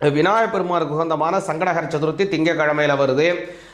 விநாயகப் பெருமானுக்கு உகந்தமான சங்கடகர சதுர்த்தி திங்கக்கிழமையில் வருது.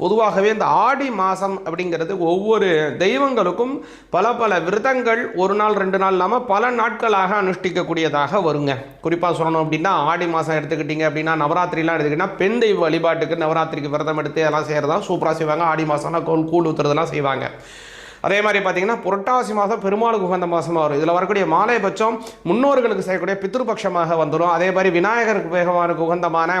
பொதுவாகவே இந்த ஆடி மாதம் அப்படிங்கிறது ஒவ்வொரு தெய்வங்களுக்கும் பல பல விரதங்கள் ஒரு நாள் ரெண்டு நாள் இல்லாமல் பல நாட்களாக அனுஷ்டிக்கக்கூடியதாக வருங்க. குறிப்பாக சொல்லணும் அப்படின்னா ஆடி மாதம் எடுத்துக்கிட்டிங்க அப்படின்னா நவராத்திரிலாம் எடுத்துக்கிட்டிங்கன்னா பெண் தெய்வ வழிபாட்டுக்கு நவராத்திரிக்கு விரதம் எடுத்து எல்லாம் செய்கிறதா சூப்பராக செய்வாங்க. ஆடி மாதம்னா கோல் கூழ் ஊற்றுறதெல்லாம் செய்வாங்க. அதே மாதிரி பார்த்தீங்கன்னா புரட்டாசி மாதம் பெருமாளுக்கு உகந்த மாதமாக வரும். இதில் வரக்கூடிய மாலைபட்சம் முன்னோர்களுக்கு செய்யக்கூடிய பித்ருபட்சமாக வந்துடும் அதே மாதிரி விநாயகருக்கு வேகமான உகந்தமான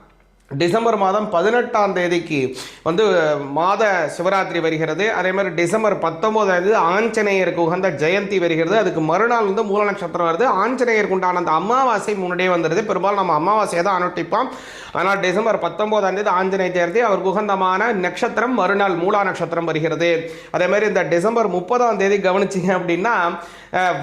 டிசம்பர் மாதம் பதினெட்டாம் தேதிக்கு வந்து மாத சிவராத்திரி வருகிறது. அதே மாதிரி டிசம்பர் பத்தொம்போதாம் தேதி ஆஞ்சநேயருக்கு உகந்த ஜெயந்தி வருகிறது. அதுக்கு மறுநாள் வந்து மூல நட்சத்திரம் வருது. ஆஞ்சநேயருக்கு உண்டான அந்த அமாவாசை முன்னாடியே வந்துடுது பெரும்பாலும் நம்ம அமாவாசையை தான் அனுட்டிப்போம் ஆனால் டிசம்பர் பத்தொம்போதாம் தேதி ஆஞ்சநேய ஜெயந்தி அவருக்கு உகந்தமான நட்சத்திரம் மறுநாள் மூலா நட்சத்திரம் வருகிறது. அதே மாதிரி இந்த டிசம்பர் முப்பதாம் தேதி கவனிச்சிங்க அப்படின்னா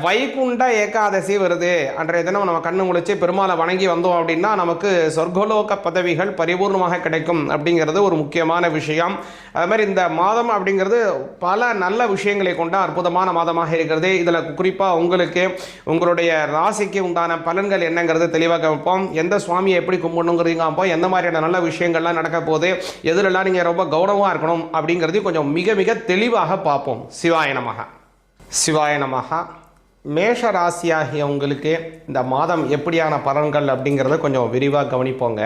வைகுண்ட ஏகாதசி வருது. அன்றைய தினம் நம்ம கண்ணு முழிச்சு பெருமாளை வணங்கி வந்தோம் அப்படின்னா நமக்கு சொர்க்கலோக பதவிகள் பரிபூர்ணமாக கிடைக்கும் அப்படிங்கிறது ஒரு முக்கியமான விஷயம். அது மாதிரி இந்த மாதம் அப்படிங்கிறது பல நல்ல விஷயங்களை கொண்ட அற்புதமான மாதமாக இருக்கிறது. இதில் குறிப்பாக உங்களுக்கு உங்களுடைய ராசிக்கு உண்டான பலன்கள் என்னங்கிறது தெளிவாக வைப்போம். எந்த சுவாமியை எப்படி கும்பிடணுங்கிறீங்க அப்போ எந்த மாதிரியான நல்ல விஷயங்கள்லாம் நடக்க போகுது எதிரெல்லாம் நீங்கள் ரொம்ப கௌரவமாக இருக்கணும் அப்படிங்கிறதையும் கொஞ்சம் மிக மிக தெளிவாக பார்ப்போம். சிவாயனமாக சிவாய நமகா மேஷ ராசியாகிய உங்களுக்கு இந்த மாதம் எப்படியான பலன்கள் அப்படிங்கிறத கொஞ்சம் விரிவாக கவனிப்போங்க.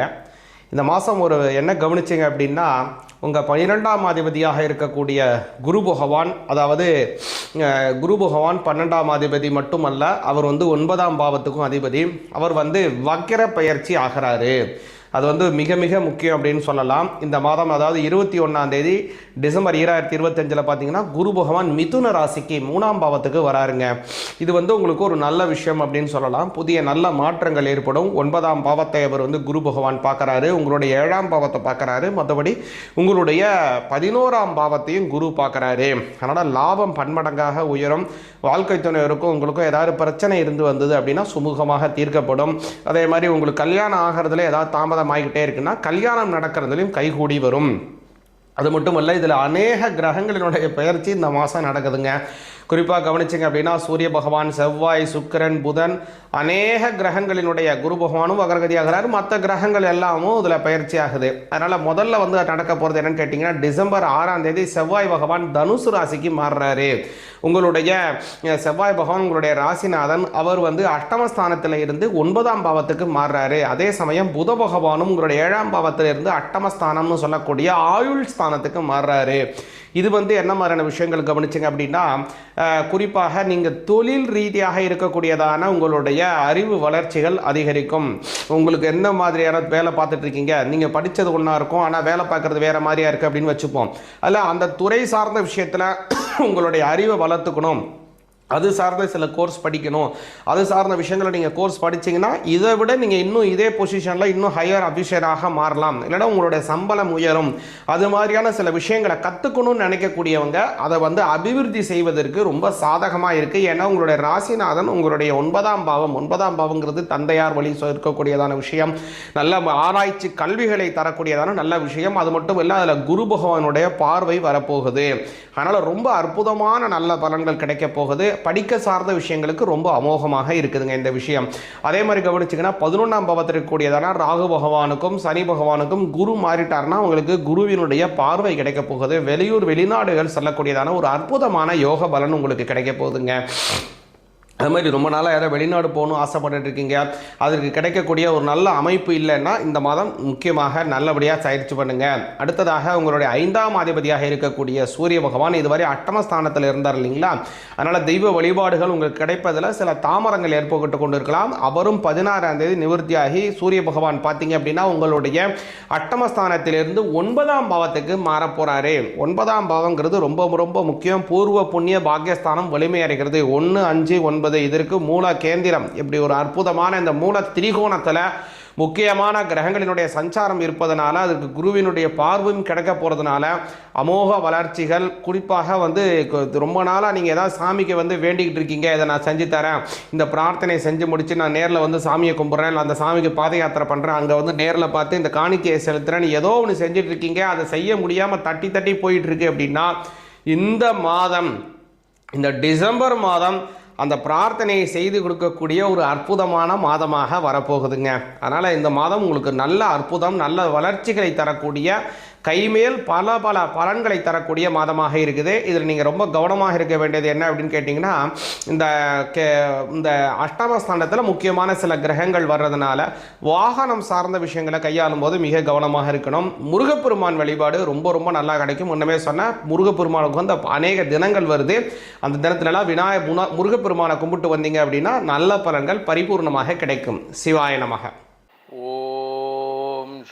இந்த மாதம் ஒரு என்ன கவனிச்சிங்க அப்படின்னா உங்கள் பன்னிரெண்டாம் அதிபதியாக இருக்கக்கூடிய குரு பகவான் அதாவது குரு பகவான் பன்னெண்டாம் அதிபதி மட்டுமல்ல அவர் வந்து ஒன்பதாம் பாவத்துக்கும் அதிபதி. அவர் வந்து வக்கிர பயிற்சி ஆகிறாரு. அது வந்து மிக மிக முக்கியம் அப்படின்னு சொல்லலாம். இந்த மாதம் அதாவது இருபத்தி ஒன்றாம் தேதி டிசம்பர் ஈராயிரத்தி இருபத்தஞ்சில் பார்த்தீங்கன்னா குரு பகவான் மிதுன ராசிக்கு மூணாம் பாவத்துக்கு வராருங்க. இது வந்து உங்களுக்கு ஒரு நல்ல விஷயம் அப்படின்னு சொல்லலாம். புதிய நல்ல மாற்றங்கள் ஏற்படும். ஒன்பதாம் பாவத்தை அவர் வந்து குரு பகவான் பார்க்குறாரு உங்களுடைய ஏழாம் பாவத்தை பார்க்குறாரு மற்றபடி உங்களுடைய பதினோராம் பாவத்தையும் குரு பார்க்குறாரு அதனால் லாபம் பன்மடங்காக உயரும். வாழ்க்கை துணைவருக்கும் உங்களுக்கும் ஏதாவது பிரச்சனை இருந்து வந்தது அப்படின்னா சுமூகமாக தீர்க்கப்படும். அதே மாதிரி உங்களுக்கு கல்யாணம் ஆகிறதுல ஏதாவது தாமதம் ஆகிக்கிட்டே இருக்குன்னா கல்யாணம் நடக்கிறதுலையும் கைகூடி வரும். அது மட்டும் இல்லை இதில் அநேக கிரகங்களினுடைய பெயர்ச்சி இந்த மாதம் நடக்குதுங்க. குறிப்பாக கவனிச்சிங்க அப்படின்னா சூரிய பகவான் செவ்வாய் சுக்கிரன் புதன் அநேக கிரகங்களினுடைய குரு பகவானும் வகரகதி மற்ற கிரகங்கள் எல்லாமும் இதில் பயிற்சி ஆகுது. அதனால் முதல்ல வந்து நடக்க போகிறது என்னன்னு கேட்டிங்கன்னா டிசம்பர் ஆறாம் தேதி செவ்வாய் பகவான் தனுசு ராசிக்கு மாறுறாரு. உங்களுடைய செவ்வாய் பகவான் உங்களுடைய ராசிநாதன் அவர் வந்து அஷ்டமஸ்தானத்தில் இருந்து ஒன்பதாம் பாவத்துக்கு மாறுறாரு. அதே சமயம் புத பகவானும் உங்களுடைய ஏழாம் பாவத்திலிருந்து அட்டமஸ்தானம்னு சொல்லக்கூடிய ஆயுள் ஸ்தானத்துக்கு மாறுறாரு. இது வந்து என்ன மாதிரியான விஷயங்கள் கவனிச்சிங்க அப்படின்னா குறிப்பாக நீங்கள் தொழில் ரீதியாக இருக்கக்கூடியதான உங்களுடைய அறிவு வளர்ச்சிகள் அதிகரிக்கும். உங்களுக்கு எந்த மாதிரியான வேலை பார்த்துட்டு இருக்கீங்க? நீங்கள் படித்தது ஒன்றா இருக்கும் ஆனால் வேலை பார்க்குறது வேறு மாதிரியா இருக்குது அப்படின்னு வச்சுப்போம். அதில் அந்த துறை சார்ந்த விஷயத்தில் உங்களுடைய அறிவை வளர்த்துக்கணும். அது சார்ந்த சில கோர்ஸ் படிக்கணும். அது சார்ந்த விஷயங்களை நீங்கள் கோர்ஸ் படிச்சீங்கன்னா இதை விட நீங்கள் இன்னும் இதே பொசிஷனில் இன்னும் ஹையர் அபிஷியராக மாறலாம். இல்லைன்னா உங்களுடைய சம்பளம் உயரும். அது மாதிரியான சில விஷயங்களை கற்றுக்கணும்னு நினைக்கக்கூடியவங்க அதை வந்து அபிவிருத்தி செய்வதற்கு ரொம்ப சாதகமாக இருக்குது ஏன்னா உங்களுடைய ராசிநாதன் உங்களுடைய ஒன்பதாம் பாவம் ஒன்பதாம் பாவங்கிறது தந்தையார் வழி இருக்கக்கூடியதான விஷயம். நல்ல ஆராய்ச்சி கல்விகளை தரக்கூடியதான நல்ல விஷயம். அது மட்டும் இல்லை அதில் குரு பகவானுடைய பார்வை வரப்போகுது. அதனால் ரொம்ப அற்புதமான நல்ல பலன்கள் கிடைக்க போகுது. படிக்க சார்ந்த விஷயங்களுக்கு ரொம்ப அமோகமாக இருக்குதுங்க இந்த விஷயம். அதே மாதிரி கவனிச்சிங்கன்னா பதினொன்றாம் பாவத்தில் இருக்கக்கூடியதான ராகு பகவானுக்கும் சனி பகவானுக்கும் குரு மாறிட்டார்னா உங்களுக்கு குருவினுடைய பார்வை கிடைக்க போகுது. வெளியூர் வெளிநாடுகள் செல்லக்கூடியதான ஒரு அற்புதமான யோக பலன் உங்களுக்கு கிடைக்க போகுதுங்க. அது மாதிரி ரொம்ப நாளாக யாராவது வெளிநாடு போகணும் ஆசைப்பட்டுருக்கீங்க இருக்கீங்க. அதற்கு கிடைக்கக்கூடிய ஒரு நல்ல அமைப்பு இல்லைன்னா இந்த மாதம் முக்கியமாக நல்லபடியாக பயிற்சி பண்ணுங்கள் அடுத்ததாக உங்களுடைய ஐந்தாம் அதிபதியாக இருக்கக்கூடிய சூரிய பகவான் இதுவரை அட்டமஸ்தானத்தில் இருந்தார் இல்லைங்களா? அதனால் தெய்வ வழிபாடுகள் உங்களுக்கு கிடைப்பதில் சில தாமரங்கள் ஏற்பட்டு கொண்டு இருக்கலாம் அவரும் பதினாறாம் தேதி நிவர்த்தியாகி சூரிய பகவான் பார்த்தீங்க அப்படின்னா உங்களுடைய அட்டமஸ்தானத்திலிருந்து ஒன்பதாம் பாவத்துக்கு மாறப்போகிறாரு ஒன்பதாம் பாவங்கிறது ரொம்ப ரொம்ப முக்கியம். பூர்வ புண்ணிய பாக்கியஸ்தானம் வலிமையடைகிறது ஒன்று அஞ்சு ஒன்பது இதற்கு மூல கேந்திரம். இப்படி ஒரு அற்புதமான இந்த மூல திரிகோணத்தில் முக்கியமான கிரகங்களினுடைய சஞ்சாரம் இருப்பதனால அதுக்கு குருவினுடைய பார்வையும் கிடைக்க போகிறதுனால அமோக வளர்ச்சிகள் குறிப்பாக வந்து ரொம்ப நாளாக நீங்கள் ஏதாவது சாமிக்கு வந்து வேண்டிக்கிட்டு இருக்கீங்க இதை நான் செஞ்சு தரேன். இந்த பிரார்த்தனை செஞ்சு முடித்து நான் நேரில் வந்து சாமியை கும்பிட்றேன் இல்லை அந்த சாமிக்கு பாத யாத்திரை பண்ணுறேன் அங்கே வந்து நேரில் பார்த்து இந்த காணிக்கையை செலுத்துறேன் ஏதோ ஒன்று செஞ்சுட்டு இருக்கீங்க அதை செய்ய முடியாமல் தட்டி தட்டி போயிட்டுருக்கு அப்படின்னா இந்த மாதம் இந்த டிசம்பர் மாதம் அந்த பிரார்த்தனையை செய்து கொடுக்கக்கூடிய ஒரு அற்புதமான மாதமாக வரப்போகுதுங்க. அதனால் இந்த மாதம் உங்களுக்கு நல்ல அற்புதம் நல்ல வளர்ச்சிகளை தரக்கூடிய கைமேல் பல பல பலன்களை தரக்கூடிய மாதமாக இருக்குது. இதில் நீங்கள் ரொம்ப கவனமாக இருக்க வேண்டியது என்ன அப்படின்னு கேட்டிங்கன்னா இந்த கே இந்த அஷ்டமஸ்தானத்தில் முக்கியமான சில கிரகங்கள் வர்றதுனால வாகனம் சார்ந்த விஷயங்களை கையாளும் போது மிக கவனமாக இருக்கணும். முருகப்பெருமான் வழிபாடு ரொம்ப ரொம்ப நல்லா கிடைக்கும். முன்னமே சொன்ன முருகப்பெருமானுக்கு வந்து அநேக தினங்கள் வருது. அந்த தினத்துலலாம் விநாய முருகப்பெருமானை கும்பிட்டு வந்தீங்க அப்படின்னா நல்ல பலன்கள் பரிபூர்ணமாக கிடைக்கும். சிவாய நமக.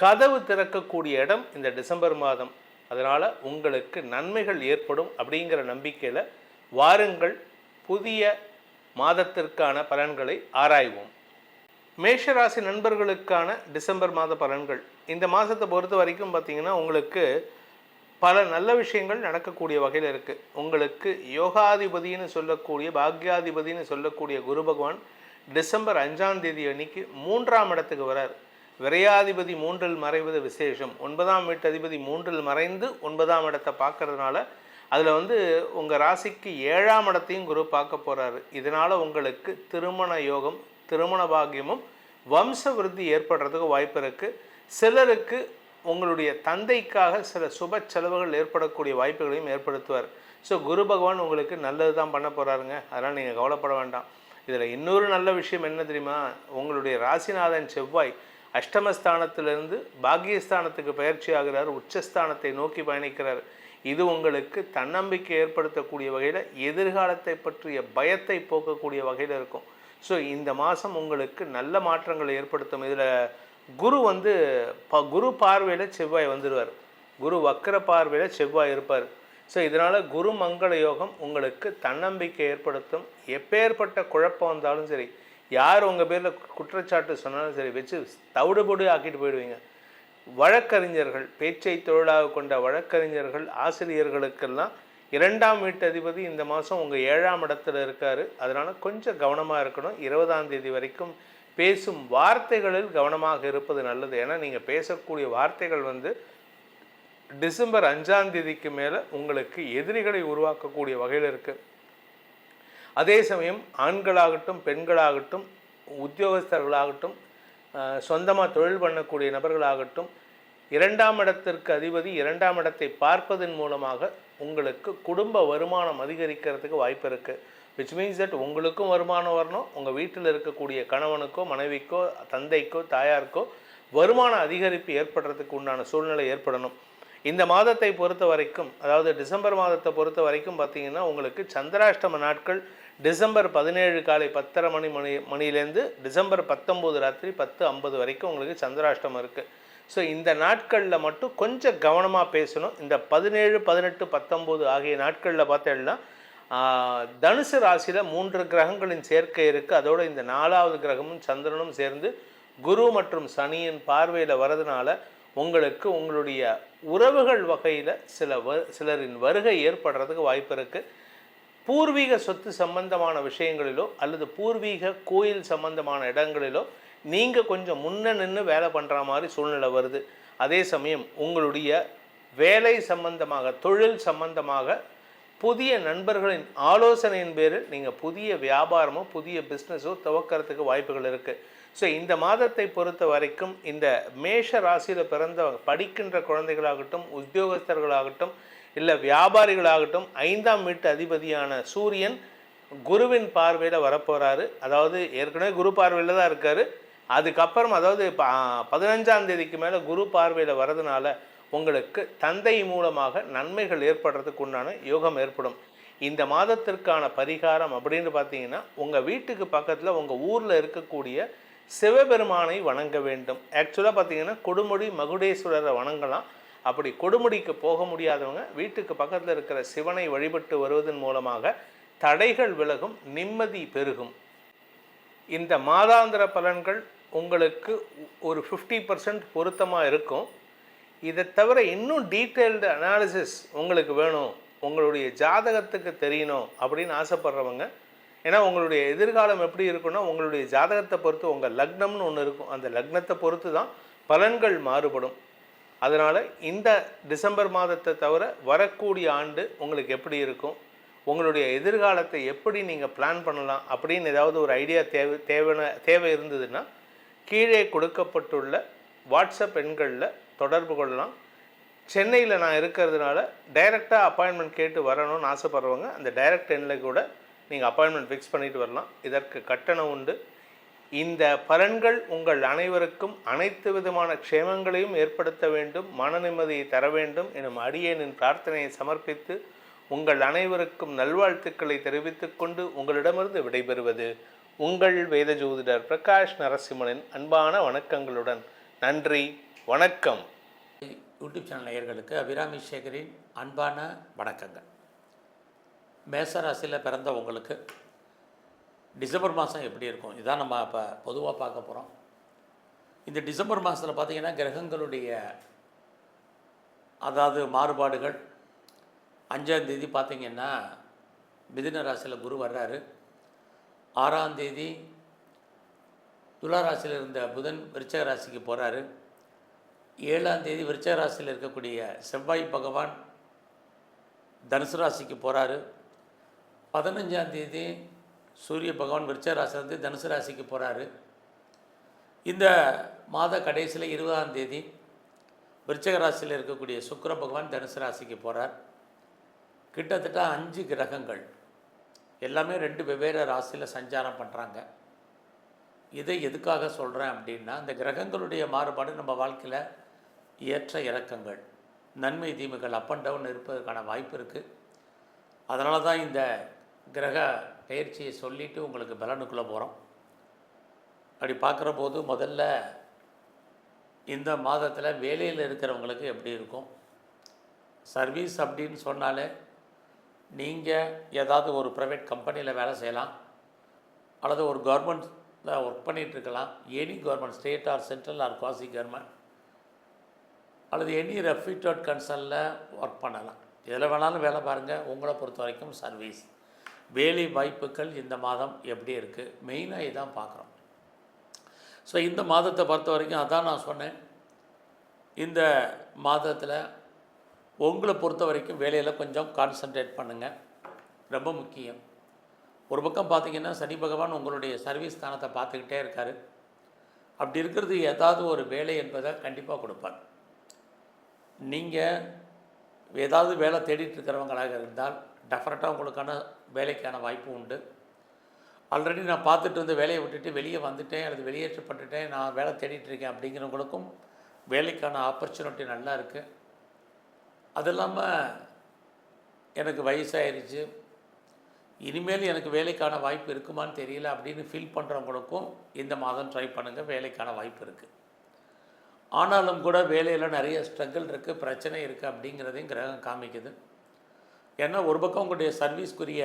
கதவு திறக்கக்கூடிய இடம் இந்த டிசம்பர் மாதம். அதனால் உங்களுக்கு நன்மைகள் ஏற்படும் அப்படிங்கிற நம்பிக்கையில் வாருங்கள். புதிய மாதத்திற்கான பலன்களை ஆராய்வோம். மேஷராசி நண்பர்களுக்கான டிசம்பர் மாத பலன்கள். இந்த மாதத்தை பொறுத்த வரைக்கும் பார்த்தீங்கன்னா உங்களுக்கு பல நல்ல விஷயங்கள் நடக்கக்கூடிய வகையில் இருக்குது உங்களுக்கு யோகாதிபதினு சொல்லக்கூடிய பாக்யாதிபதினு சொல்லக்கூடிய குரு பகவான் டிசம்பர் அஞ்சாம் தேதி அன்னைக்கு மூன்றாம் இடத்துக்கு வரார். விரையாதிபதி மூன்றில் மறைவது விசேஷம். ஒன்பதாம் வீட்டு அதிபதி மூன்றில் மறைந்து ஒன்பதாம் இடத்தை பார்க்கறதுனால அதில் வந்து உங்கள் ராசிக்கு ஏழாம் இடத்தையும் குரு பார்க்க போகிறாரு இதனால் உங்களுக்கு திருமண யோகம் திருமண பாகியமும் வம்ச விருத்தி ஏற்படுறதுக்கு வாய்ப்பு இருக்குது சிலருக்கு உங்களுடைய தந்தைக்காக சில சுப செலவுகள் ஏற்படக்கூடிய வாய்ப்புகளையும் ஏற்படுத்துவார். ஸோ குரு பகவான் உங்களுக்கு நல்லது தான் பண்ண போகிறாருங்க அதனால் நீங்கள் கவலைப்பட வேண்டாம். இதில் இன்னொரு நல்ல விஷயம் என்ன தெரியுமா? உங்களுடைய ராசிநாதன் செவ்வாய் அஷ்டமஸ்தானத்திலிருந்து பாக்கியஸ்தானத்துக்கு பயிற்சி ஆகிறார் உச்சஸ்தானத்தை நோக்கி பயணிக்கிறார். இது உங்களுக்கு தன்னம்பிக்கை ஏற்படுத்தக்கூடிய வகையில் எதிர்காலத்தை பற்றிய பயத்தை போக்கக்கூடிய வகையில் இருக்கும். ஸோ இந்த மாதம் உங்களுக்கு நல்ல மாற்றங்களை ஏற்படுத்தும். இதில் குரு வந்து ப குரு பார்வையில் செவ்வாய் வந்துடுவார் குரு வக்கர பார்வையில் செவ்வாய் இருப்பார். ஸோ இதனால் குரு மங்கள யோகம் உங்களுக்கு தன்னம்பிக்கை ஏற்படுத்தும். எப்பேற்பட்ட குழப்பம் வந்தாலும் சரி யார் உங்கள் பேரில் குற்றச்சாட்டு சொன்னாலும் சரி வச்சு தவிடுபொடி ஆக்கிட்டு போயிடுவீங்க. வழக்கறிஞர்கள் பேச்சை தொழிலாக கொண்ட வழக்கறிஞர்கள் ஆசிரியர்களுக்கெல்லாம் இரண்டாம் வீட்டு அதிபதி இந்த மாதம் உங்கள் ஏழாம் இடத்துல இருக்கார். அதனால் கொஞ்சம் கவனமாக இருக்கணும். இருபதாம் தேதி வரைக்கும் பேசும் வார்த்தைகளில் கவனமாக இருப்பது நல்லது. ஏன்னா நீங்கள் பேசக்கூடிய வார்த்தைகள் வந்து டிசம்பர் அஞ்சாம் தேதிக்கு மேலே உங்களுக்கு எதிரிகளை உருவாக்கக்கூடிய வகையில் இருக்குது அதே சமயம் ஆண்களாகட்டும் பெண்களாகட்டும் உத்தியோகஸ்தர்களாகட்டும் சொந்தமாக தொழில் பண்ணக்கூடிய நபர்களாகட்டும் இரண்டாம் இடத்திற்கு அதிபதி இரண்டாம் இடத்தை பார்ப்பதன் மூலமாக உங்களுக்கு குடும்ப வருமானம் அதிகரிக்கிறதுக்கு வாய்ப்பு இருக்குது விச் மீன்ஸ் தட் உங்களுக்கும் வருமானம் வரணும் உங்கள் வீட்டில் இருக்கக்கூடிய கணவனுக்கோ மனைவிக்கோ தந்தைக்கோ தாயாருக்கோ வருமான அதிகரிப்பு ஏற்படுறதுக்கு உண்டான சூழ்நிலை ஏற்படணும். இந்த மாதத்தை பொறுத்த வரைக்கும் அதாவது டிசம்பர் மாதத்தை பொறுத்த வரைக்கும் பார்த்தீங்கன்னா உங்களுக்கு சந்திராஷ்டம நாட்கள் டிசம்பர் பதினேழு காலை பத்தரை மணி மணி மணிலேருந்து டிசம்பர் பத்தொம்போது ராத்திரி பத்து ஐம்பது வரைக்கும் உங்களுக்கு சந்திராஷ்டமம் இருக்குது ஸோ இந்த நாட்களில் மட்டும் கொஞ்சம் கவனமாக பேசணும். இந்த பதினேழு பதினெட்டு பத்தொம்போது ஆகிய நாட்களில் பார்த்தேன்னா தனுசு ராசியில் மூன்று கிரகங்களின் சேர்க்கை இருக்குது அதோடு இந்த நாலாவது கிரகமும் சந்திரனும் சேர்ந்து குரு மற்றும் சனியின் பார்வையில் வரதுனால உங்களுக்கு உங்களுடைய உறவுகள் வகையில் சில வ சிலரின் வருகை ஏற்படுறதுக்கு வாய்ப்பு இருக்குது பூர்வீக சொத்து சம்பந்தமான விஷயங்களிலோ அல்லது பூர்வீக கோயில் சம்பந்தமான இடங்களிலோ நீங்கள் கொஞ்சம் முன்ன நின்று வேலை பண்ணுற மாதிரி சூழ்நிலை வருது. அதே சமயம் உங்களுடைய வேலை சம்பந்தமாக தொழில் சம்பந்தமாக புதிய நண்பர்களின் ஆலோசனையின் பேரில் நீங்கள் புதிய வியாபாரமோ புதிய பிஸ்னஸோ துவக்கிறதுக்கு வாய்ப்புகள் இருக்குது ஸோ இந்த மாதத்தை பொறுத்த வரைக்கும் இந்த மேஷ ராசியில் பிறந்த படிக்கின்ற குழந்தைகளாகட்டும் உத்தியோகஸ்தர்களாகட்டும் இல்லை வியாபாரிகளாகட்டும் ஐந்தாம் வீட்டு அதிபதியான சூரியன் குருவின் பார்வையில் வரப்போகிறாரு அதாவது ஏற்கனவே குரு பார்வையில் தான் இருக்கார். அதுக்கப்புறம் அதாவது பதினஞ்சாம் தேதிக்கு மேலே குரு பார்வையில் வரதுனால உங்களுக்கு தந்தை மூலமாக நன்மைகள் ஏற்படுறதுக்கு உண்டான யோகம் ஏற்படும். இந்த மாதத்திற்கான பரிகாரம் அப்படின்னு பார்த்தீங்கன்னா உங்கள் வீட்டுக்கு பக்கத்தில் உங்கள் ஊரில் இருக்கக்கூடிய சிவபெருமானை வணங்க வேண்டும். ஆக்சுவலாக பார்த்தீங்கன்னா கொடுமுடி மகுடேஸ்வரரை வணங்கலாம். அப்படி கொடுமுடிக்கு போக முடியாதவங்க வீட்டுக்கு பக்கத்தில் இருக்கிற சிவனை வழிபட்டு வருவதன் மூலமாக தடைகள் விலகும் நிம்மதி பெருகும். இந்த மாதாந்திர பலன்கள் உங்களுக்கு ஒரு ஃபிஃப்டி பர்சன்ட் பொருத்தமாக இருக்கும். இதை தவிர இன்னும் டீட்டெயில்டு அனாலிசிஸ் உங்களுக்கு வேணும். உங்களுடைய ஜாதகத்துக்கு தெரியணும் அப்படின்னு ஆசைப்படுறவங்க ஏன்னா உங்களுடைய எதிர்காலம் எப்படி இருக்குன்னா உங்களுடைய ஜாதகத்தை பொறுத்து உங்கள் லக்னம்னு ஒன்று இருக்கும். அந்த லக்னத்தை பொறுத்து தான் பலன்கள் மாறுபடும். அதனால் இந்த டிசம்பர் மாதத்தை தவிர வரக்கூடிய ஆண்டு உங்களுக்கு எப்படி இருக்கும்? உங்களுடைய எதிர்காலத்தை எப்படி நீங்கள் பிளான் பண்ணலாம்? அப்படின்னு ஏதாவது ஒரு ஐடியா தேவை தேவை தேவை இருந்ததுன்னா கீழே கொடுக்கப்பட்டுள்ள வாட்ஸ்அப் எண்களில் தொடர்பு கொள்ளலாம். சென்னையில் நான் இருக்கிறதுனால டைரெக்டாக அப்பாயின்மெண்ட் கேட்டு வரணும்னு ஆசைப்படுறவங்க அந்த டைரக்ட் எண்ணில் கூட நீங்கள் அப்பாயின்மெண்ட் ஃபிக்ஸ் பண்ணிட்டு வரலாம். இதற்கு கட்டணம் உண்டு. இந்த பலன்கள் உங்கள் அனைவருக்கும் அனைத்து விதமான க்ஷேமங்களையும் ஏற்படுத்த வேண்டும் மன நிம்மதியை தர வேண்டும் எனும் அடியேனின் பிரார்த்தனையை சமர்ப்பித்து உங்கள் அனைவருக்கும் நல்வாழ்த்துக்களை தெரிவித்துக் கொண்டு உங்களிடமிருந்து விடைபெறுவது உங்கள் வேத ஜோதிடர் பிரகாஷ் நரசிம்மனின் அன்பான வணக்கங்களுடன் நன்றி வணக்கம். யூடியூப் சேனல் நேயர்களுக்கு அபிராமி சேகரின் அன்பான வணக்கங்கள். மேசராசியில் பிறந்த உங்களுக்கு டிசம்பர் மாதம் எப்படி இருக்கும்? இதான் நம்ம இப்போ பொதுவாக பார்க்க போகிறோம் இந்த டிசம்பர் மாதத்தில் பார்த்திங்கன்னா கிரகங்களுடைய அதாவது மாறுபாடுகள் அஞ்சாம் தேதி மிதின ராசியில் குரு வர்றாரு. ஆறாம் தேதி துலா ராசியில் இருந்த புதன் விருச்சக ராசிக்கு போகிறாரு ஏழாம் தேதி விருச்சக ராசியில் இருக்கக்கூடிய செவ்வாய் பகவான் தனுசு ராசிக்கு போகிறாரு பதினஞ்சாம் தேதி சூரிய பகவான் விருச்சராசிலேருந்து தனுசு ராசிக்கு போகிறாரு இந்த மாத கடைசியில் இருபதாம் தேதி விருச்சக ராசியில் இருக்கக்கூடிய சுக்கிர பகவான் தனுசு ராசிக்கு போகிறார் கிட்டத்தட்ட அஞ்சு கிரகங்கள் எல்லாமே ரெண்டு வெவ்வேறு ராசியில் சஞ்சாரம் பண்ணுறாங்க இதை எதுக்காக சொல்கிறேன் அப்படின்னா இந்த கிரகங்களுடைய மாறுபாடு நம்ம வாழ்க்கையில் ஏற்ற இறக்கங்கள். நன்மை தீமைகள் அப் அண்ட் டவுன் இருப்பதற்கான வாய்ப்பு இருக்குது அதனால தான் இந்த கிரக பயிற்சியை சொல்லிவிட்டு உங்களுக்கு பலனுக்குள்ளே போகிறோம் அப்படி பார்க்குற போது முதல்ல இந்த மாதத்தில் வேலையில் இருக்கிறவங்களுக்கு எப்படி இருக்கும்? சர்வீஸ் அப்படின்னு சொன்னாலே நீங்கள் ஏதாவது ஒரு ப்ரைவேட் கம்பெனியில் வேலை செய்யலாம். அல்லது ஒரு கவர்மெண்ட்டில் work பண்ணிகிட்ருக்கலாம் any government state or central or quasi government அல்லது எனி ரெஃப்யூட்டட் கன்சர்னில் ஒர்க் பண்ணலாம். எதில் வேணாலும் வேலை பாருங்கள் உங்களை பொறுத்த வரைக்கும் சர்வீஸ் வேலை வாய்ப்புகள் இந்த மாதம் எப்படி இருக்குது மெயினாக இதான் பார்க்குறோம். ஸோ இந்த மாதத்தை பொறுத்த வரைக்கும் அதான் நான் சொன்னேன். இந்த மாதத்தில் உங்களை பொறுத்த வரைக்கும் வேலையில் கொஞ்சம் கான்சன்ட்ரேட் பண்ணுங்கள் ரொம்ப முக்கியம். ஒரு பக்கம் பார்த்தீங்கன்னா சனி பகவான் உங்களுடைய சர்வீஸ் ஸ்தானத்தை பார்த்துக்கிட்டே இருக்கார். அப்படி இருக்கிறது ஏதாவது ஒரு வேலை என்பதை கண்டிப்பாக கொடுப்பார். நீங்கள் ஏதாவது வேலை தேடிட்டு இருக்கிறவங்களாக இருந்தால் டெஃபரெட்டாக உங்களுக்கான வேலைக்கான வாய்ப்பு உண்டு. ஆல்ரெடி நான் பார்த்துட்டு வந்து வேலையை விட்டுட்டு வெளியே வந்துட்டேன் அல்லது வெளியேற்றப்பட்டுட்டேன் நான் வேலை தேடிட்டுருக்கேன் அப்படிங்கிறவங்களுக்கும் வேலைக்கான ஆப்பர்ச்சுனிட்டி நல்லா இருக்குது அது இல்லாமல் எனக்கு வயசாயிருச்சு. இனிமேல் எனக்கு வேலைக்கான வாய்ப்பு இருக்குமான்னு தெரியல அப்படின்னு ஃபீல் பண்ணுறவங்களுக்கும் இந்த மாதம் ட்ரை பண்ணுங்கள் வேலைக்கான வாய்ப்பு இருக்குது ஆனாலும் கூட வேலையில் நிறைய ஸ்ட்ரகிள் இருக்குது பிரச்சனை இருக்குது அப்படிங்கிறதையும் கிரகம் காமிக்குது. ஏன்னா ஒரு பக்கம் உங்களுடைய சர்வீஸ்க்குரிய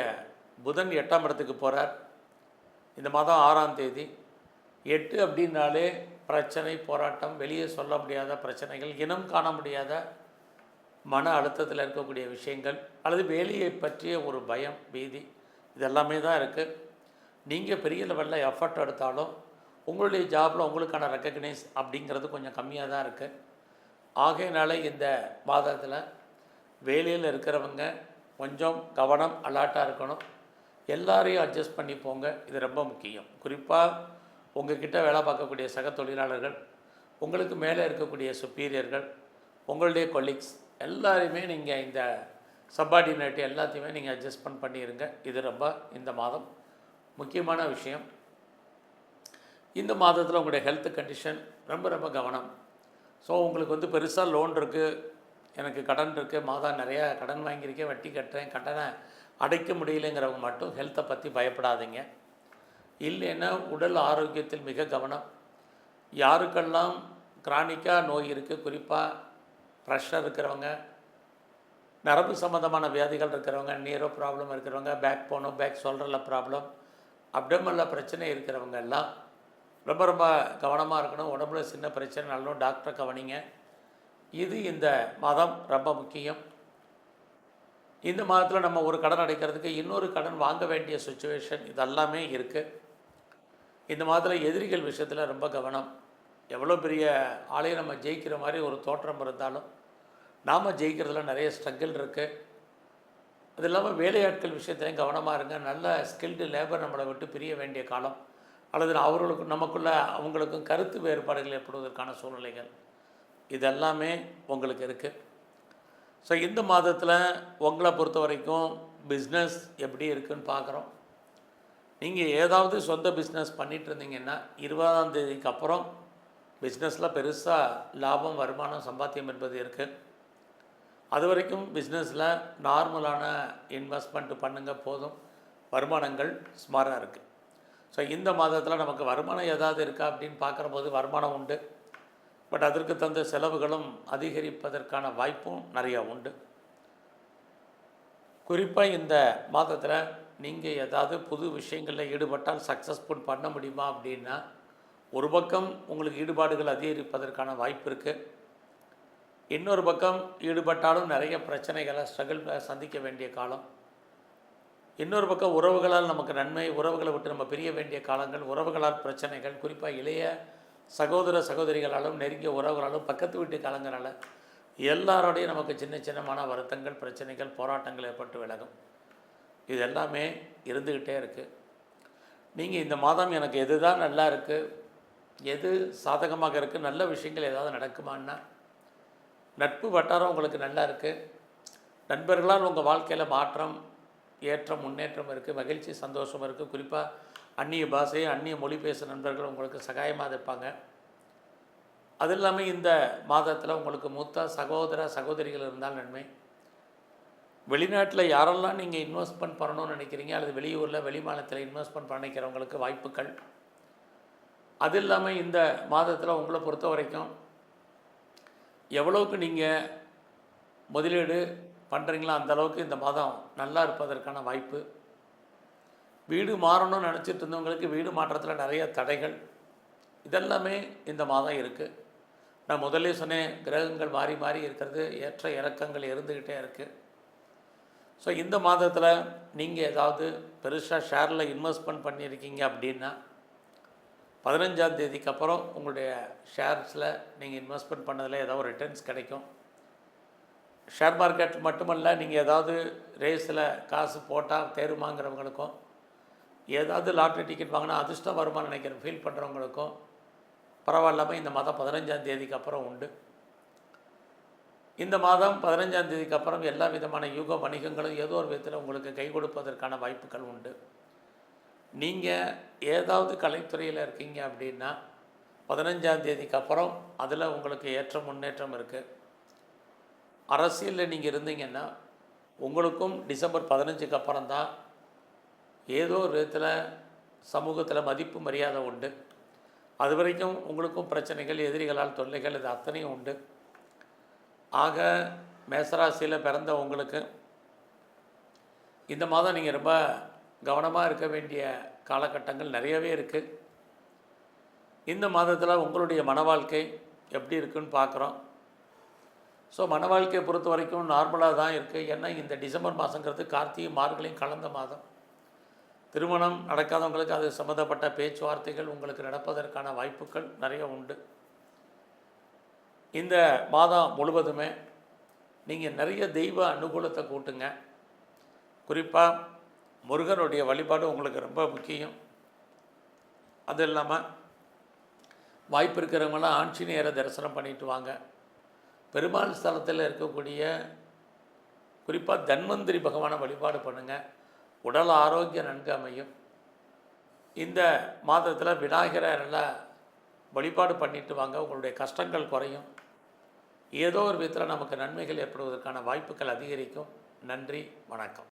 புதன் எட்டாம் இடத்துக்கு போகிறார் இந்த மாதம் ஆறாம் தேதி. எட்டு அப்படின்னாலே பிரச்சனை போராட்டம் வெளியே சொல்ல முடியாத பிரச்சனைகள் இனம் காண முடியாத மன அழுத்தத்தில் இருக்கக்கூடிய விஷயங்கள் அல்லது வேலையை பற்றிய ஒரு பயம் பீதி இதெல்லாமே தான் இருக்குது நீங்கள் பெரிய லெவலில் எஃபர்ட் எடுத்தாலும் உங்களுடைய ஜாபில் உங்களுக்கான ரெக்கக்னைஸ் அப்படிங்கிறது கொஞ்சம் கம்மியாக தான் இருக்குது ஆகையினால இந்த மாதத்தில் வேலையில் இருக்கிறவங்க கொஞ்சம் கவனம் அலாட்டாக இருக்கணும். எல்லாரையும் அட்ஜஸ்ட் பண்ணி போங்க. இது ரொம்ப முக்கியம். குறிப்பாக உங்கள்கிட்ட வேலை பார்க்கக்கூடிய சக தொழிலாளர்கள் உங்களுக்கு மேலே இருக்கக்கூடிய சுப்பீரியர்கள் உங்களுடைய கொலீக்ஸ் எல்லாரையுமே நீங்கள் இந்த சப்பார்டினேட்டி எல்லாத்தையுமே நீங்கள் அட்ஜஸ்ட்மெண்ட் பண்ணிடுங்க இது ரொம்ப இந்த மாதம் முக்கியமான விஷயம். இந்த மாதத்தில் உங்களுடைய ஹெல்த் கண்டிஷன் ரொம்ப ரொம்ப கவனம். ஸோ உங்களுக்கு வந்து பெருசாக லோன் இருக்குது எனக்கு கடன் இருக்குது மாதம் நிறையா கடன் வாங்கியிருக்கேன் வட்டி கட்டுறேன் கடனை அடைக்க முடியலைங்கிறவங்க மட்டும் ஹெல்த்தை பற்றி பயப்படாதீங்க. இல்லைன்னா உடல் ஆரோக்கியத்தில் மிக கவனம். யாருக்கெல்லாம் கிரானிக்காக நோய் இருக்குது குறிப்பாக ப்ரெஷர் இருக்கிறவங்க நரம்பு சம்மந்தமான வியாதிகள் இருக்கிறவங்க நீரோ ப்ராப்ளம் இருக்கிறவங்க பேக் போனோ பேக் சொல்கிறல ப்ராப்ளம் அப்டமலில் பிரச்சனை இருக்கிறவங்க எல்லாம் ரொம்ப ரொம்ப கவனமாக இருக்கணும். உடம்புல சின்ன பிரச்சனை நல்ல டாக்டரை கவனிங்க. இது இந்த மதம் ரொம்ப முக்கியம். இந்த மாதத்தில் நம்ம ஒரு கடன் அடைக்கிறதுக்கு இன்னொரு கடன் வாங்க வேண்டிய சுச்சுவேஷன் இதெல்லாமே இருக்குது இந்த மாதத்தில் எதிரிகள் விஷயத்தில் ரொம்ப கவனம். எவ்வளோ பெரிய ஆலையை நம்ம ஜெயிக்கிற மாதிரி ஒரு தோற்றம் இருந்தாலும் நாம் ஜெயிக்கிறதுல நிறைய ஸ்ட்ரகிள் இருக்குது அது இல்லாமல் வேலையாட்கள் விஷயத்துலையும் கவனமாக இருங்க. நல்ல ஸ்கில்டு லேபர் நம்மளை விட்டு பிரிய வேண்டிய காலம். அல்லது அவர்களுக்கும் நமக்குள்ள அவங்களுக்கும் கருத்து வேறுபாடுகள் ஏற்படுவதற்கான சூழ்நிலைகள். இதெல்லாமே உங்களுக்கு இருக்குது ஸோ இந்த மாதத்தில் உங்களை பொறுத்த வரைக்கும் பிஸ்னஸ் எப்படி இருக்குன்னு பார்க்குறோம். நீங்கள் ஏதாவது சொந்த பிஸ்னஸ் பண்ணிகிட்டு இருந்தீங்கன்னா இருபதாம் தேதிக்கு அப்புறம் பிஸ்னஸில் பெருசாக லாபம் வருமானம் சம்பாத்தியம் என்பது இருக்குது அது வரைக்கும் பிஸ்னஸில் நார்மலான இன்வெஸ்ட்மெண்ட் பண்ணுங்கள் போதும். வருமானங்கள் ஸ்மாராக இருக்குது ஸோ இந்த மாதத்தில் நமக்கு வருமானம் ஏதாவது இருக்கா அப்படின்னு பார்க்குற போது வருமானம் உண்டு. பட் அதற்கு தந்த செலவுகளும் அதிகரிப்பதற்கான வாய்ப்பும் நிறையா உண்டு. குறிப்பாக இந்த மாதத்தில் நீங்கள் ஏதாவது புது விஷயங்களில் ஈடுபட்டால் சக்ஸஸ்ஃபுல் பண்ண முடியுமா அப்படின்னா ஒரு பக்கம் உங்களுக்கு ஈடுபாடுகள் அதிகரிப்பதற்கான வாய்ப்பு இருக்குது இன்னொரு பக்கம் ஈடுபட்டாலும் நிறைய பிரச்சனைகளை ஸ்ட்ரகிள் சந்திக்க வேண்டிய காலம். இன்னொரு பக்கம் உறவுகளால் நமக்கு நன்மை உறவுகளை விட்டு நம்ம பிரிய வேண்டிய காலங்கள் உறவுகளால் பிரச்சனைகள் குறிப்பாக இளைய சகோதர சகோதரிகளாலும் நெருங்கிய உறவுகளாலும் பக்கத்து வீட்டு காலங்களால் எல்லாரோடையும் நமக்கு சின்ன சின்னமான வருத்தங்கள் பிரச்சனைகள் போராட்டங்கள் ஏற்பட்டு விலகும். இது எல்லாமே இருந்துக்கிட்டே இருக்குது நீங்கள் இந்த மாதம் எனக்கு எது தான் நல்லா இருக்குது எது சாதகமாக இருக்குது நல்ல விஷயங்கள் ஏதாவது நடக்குமான்னா நட்பு வட்டாரம் உங்களுக்கு நல்லா இருக்குது நண்பர்களால் உங்கள் வாழ்க்கையில் மாற்றம் ஏற்றம் முன்னேற்றம் இருக்குது மகிழ்ச்சி சந்தோஷம் இருக்குது குறிப்பாக அந்நிய பாஷை அந்நிய மொழி பேசுகிற நண்பர்கள் உங்களுக்கு சகாயமாக இருப்பாங்க. அது இல்லாமல் இந்த மாதத்தில் உங்களுக்கு மூத்த சகோதர சகோதரிகள் இருந்தால் நன்மை. வெளிநாட்டில் யாரெல்லாம் நீங்கள் இன்வெஸ்ட்மெண்ட் பண்ணணும்னு நினைக்கிறீங்க அல்லது வெளியூரில் வெளி மாநிலத்தில் இன்வெஸ்ட்மெண்ட் பண்ண நினைக்கிறவங்களுக்கு வாய்ப்புகள். அது இல்லாமல் இந்த மாதத்தில் உங்களை பொறுத்த வரைக்கும் எவ்வளோக்கு நீங்கள் முதலீடு பண்ணுறீங்களோ அந்தளவுக்கு இந்த மாதம் நல்லா இருப்பதற்கான வாய்ப்பு. வீடு மாறணும்னு நினச்சிட்டு இருந்தவங்களுக்கு வீடு மாற்றத்தில் நிறைய தடைகள். இதெல்லாமே இந்த மாதம் இருக்குது நான் முதல்ல சொன்னேன் கிரகங்கள் மாறி மாறி இருக்கிறது ஏற்ற இறக்கங்கள் இருந்துக்கிட்டே இருக்குது ஸோ இந்த மாதத்தில் நீங்கள் ஏதாவது பெருசாக ஷேரில் இன்வெஸ்ட்மெண்ட் பண்ணியிருக்கீங்க அப்படின்னா பதினஞ்சாம் தேதிக்கு அப்புறம் உங்களுடைய ஷேர்ஸில் நீங்கள் இன்வெஸ்ட்மெண்ட் பண்ணதில் ஏதாவது ரிட்டர்ன்ஸ் கிடைக்கும். ஷேர் மார்க்கெட் மட்டுமல்ல நீங்கள் ஏதாவது ரேஸில் காசு போட்டால் தேருமாங்கிறவங்களுக்கும் ஏதாவது லாட்ரி டிக்கெட் வாங்கினா அதிர்ஷ்டம் வருமானு நினைக்கிற ஃபீல் பண்ணுறவங்களுக்கும் பரவாயில்லாமல் இந்த மாதம் பதினஞ்சாம் தேதிக்கு அப்புறம் உண்டு. இந்த மாதம் பதினஞ்சாம் தேதிக்கு அப்புறம் எல்லா விதமான யூக வணிகங்களும் ஏதோ ஒரு விதத்தில் உங்களுக்கு கை கொடுப்பதற்கான வாய்ப்புகள் உண்டு. நீங்கள் ஏதாவது கலைத்துறையில் இருக்கீங்க அப்படின்னா பதினஞ்சாம் தேதிக்கு அப்புறம் அதில் உங்களுக்கு ஏற்ற முன்னேற்றம் இருக்குது அரசியலில் நீங்கள் இருந்தீங்கன்னா உங்களுக்கும் டிசம்பர் பதினஞ்சுக்கு அப்புறம் தான் ஏதோ ஒரு விதத்தில் சமூகத்தில் மதிப்பு மரியாதை உண்டு. அது வரைக்கும் உங்களுக்கும் பிரச்சனைகள் எதிரிகளால் தொல்லைகள் இது அத்தனையும் உண்டு. ஆக மேசராசியில் பிறந்த உங்களுக்கு இந்த மாதம் நீங்கள் ரொம்ப கவனமாக இருக்க வேண்டிய காலகட்டங்கள் நிறையவே இருக்குது இந்த மாதத்தில் உங்களுடைய மன வாழ்க்கை எப்படி இருக்குன்னு பார்க்குறோம் ஸோ மன வாழ்க்கையை பொறுத்த வரைக்கும் நார்மலாக தான் இருக்குது ஏன்னா இந்த டிசம்பர் மாதங்கிறது கார்த்திகை மார்கழியும் கலந்த மாதம். திருமணம் நடக்காதவங்களுக்கு அது சம்மந்தப்பட்ட பேச்சுவார்த்தைகள் உங்களுக்கு நடப்பதற்கான வாய்ப்புகள் நிறைய உண்டு. இந்த மாதம் முழுவதுமே நீங்கள் நிறைய தெய்வ அனுகூலத்தை கூட்டுங்க. குறிப்பாக முருகனுடைய வழிபாடு உங்களுக்கு ரொம்ப முக்கியம். அது இல்லாமல் வாய்ப்பு இருக்கிறவங்களாம் ஆஞ்சநேயரை தரிசனம் பண்ணிட்டு வாங்க. பெருமாள் ஸ்தலத்தில் இருக்கக்கூடிய குறிப்பாக தன்வந்திரி பகவானை வழிபாடு பண்ணுங்கள் உடல் ஆரோக்கியம் நன்கு அமையும். இந்த மாதத்தில் விநாயகரை நல்லா வழிபாடு பண்ணிட்டு வாங்க. உங்களுடைய கஷ்டங்கள் குறையும். ஏதோ ஒரு விதத்தில் நமக்கு நன்மைகள் ஏற்படுவதற்கான வாய்ப்புகள் அதிகரிக்கும். நன்றி வணக்கம்.